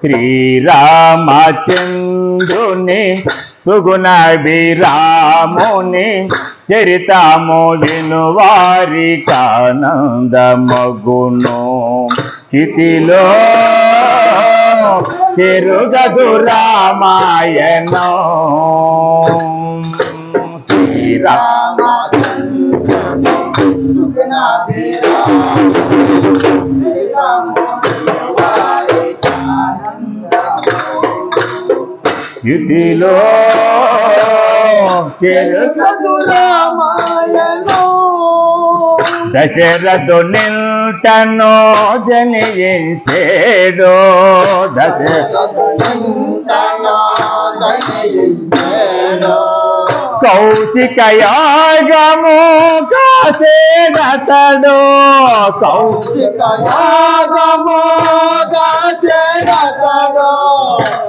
శ్రీరామచంద్రుని సుగుణ విరాముని చరితము వినువారి వారికి ఆనందమగును చితిలో చెరుగదు రామాయణం శ్రీరామ స్థితిలో దశరథు నిల్టను జనించేడు దశరథ కౌశిక యాగము కాసేడతడు కౌశిక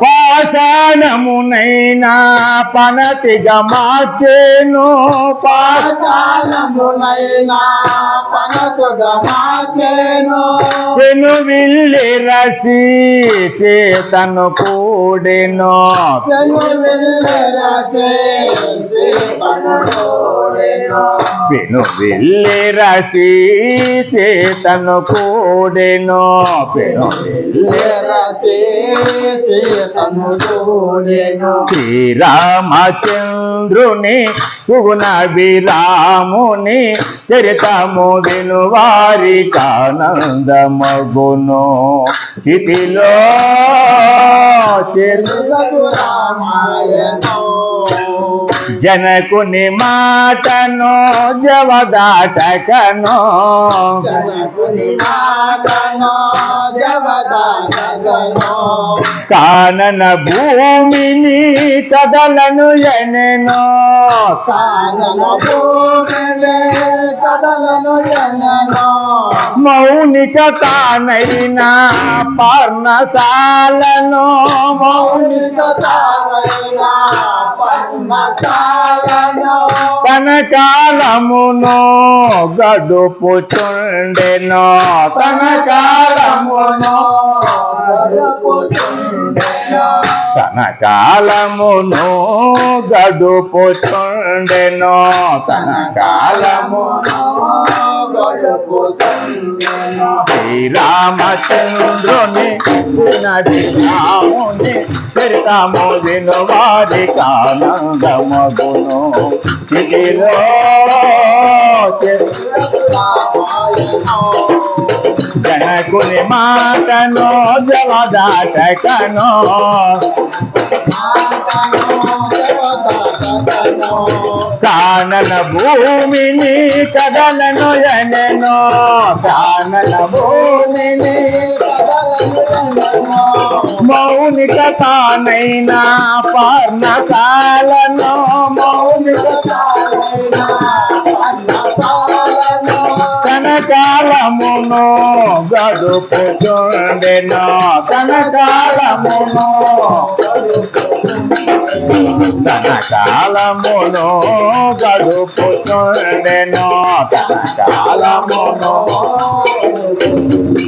పాషాణమునైనా పనతిగా మార్చేను పాష పెను విల్లి రసి చేతను కూడెను. పెను విల్లి రసి చేతను కూడెను. పెను విల్లి శ్రీరామచంద్రుని సుగుణాభిరాముని చరితము విను వారి ఆనందమగును స్థితిలో చెరు జనకుని మాటను జవదాటకను. కానన భూమిని కదలను ఎనెను. మౌనిక తానైనా పర్ణశాలను. మౌనిక తన తనకాలమును గడుపుచుండెను. తనకాలమును తన కాలమును గడుపుచుండెను. తన కాలమును శ్రీరామచంద్రుని నది రాముని చరితము విను వారి కానందమగును. ఇదిలో జనకుని మాటను జలదాటకను. కానన భూమిని కదలను ఎనెను కానన భూమిని మౌనిక తానైనా పర్ణశాలను మౌనిక తన కాలమును గడుపుచుండెను తన కాలమును తన కాలమును గడుపుచుండెను తన కాలమును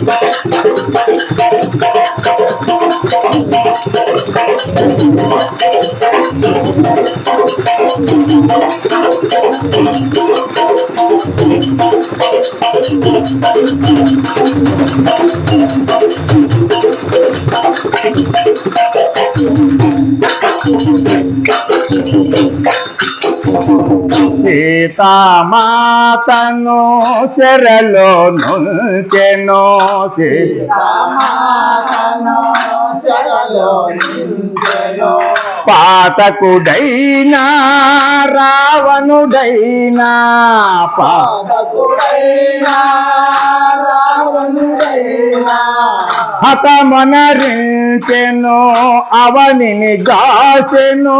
తిరుగదు రామాయణం సీతామాతను చెరలో నుంచెను పాతకుడైనా రావణుడైనా పా అతమనరించెను అవనిని దాచెను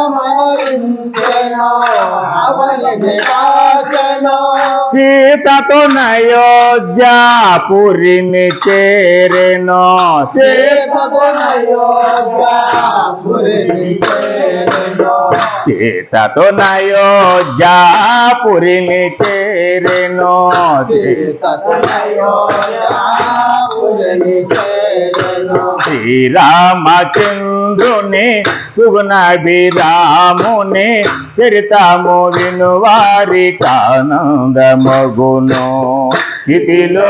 ఆత్మరించెను, అవనిని కాచెను. సీతతో నయోధ్యాపురిని చేరెను సీతకు అయోధ్యాపురిని చేరెను. సీతతో నయోధ్యాపురిని చేరెను సీతకు అయోధ్యాపురిని శ్రీరామచంద్రుని సుగుణభిరాముని చరితము విను వారి కానందమగును స్థితిలో.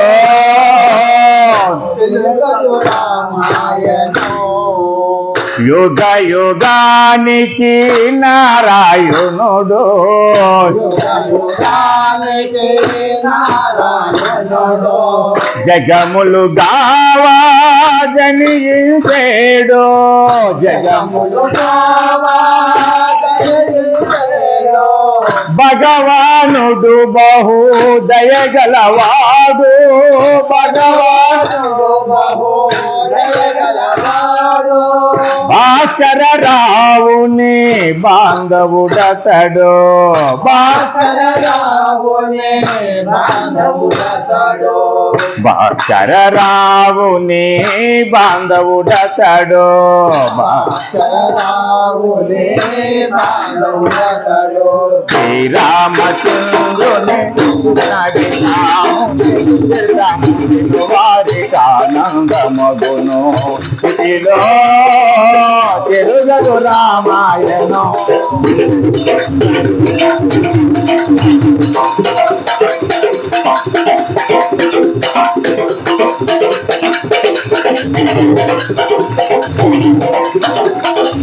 యుగ యుగానికి నారాయణుడు. జగములు గావా జనియించేడు జగములు. భగవానుడు బహు దయగలవాడు భగవాను భగవానుడు బహు. భాస్కర రావుని బాంధవుడతడు భాస్కర భాస్కరరావుని బాంధవుడతడు. భాస్కరరావుని బాంధవుడతడు. శ్రీరామచంద్రుని వారికి ఆనందమగును ఇదిలో Ramayanam.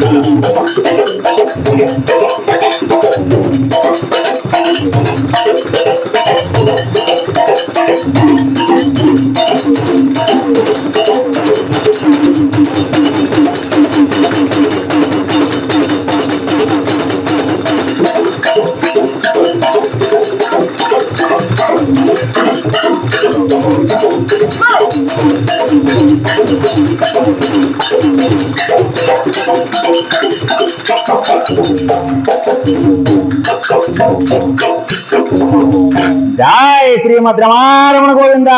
Thank you. Jaya Srimad రమారమణ Govinda.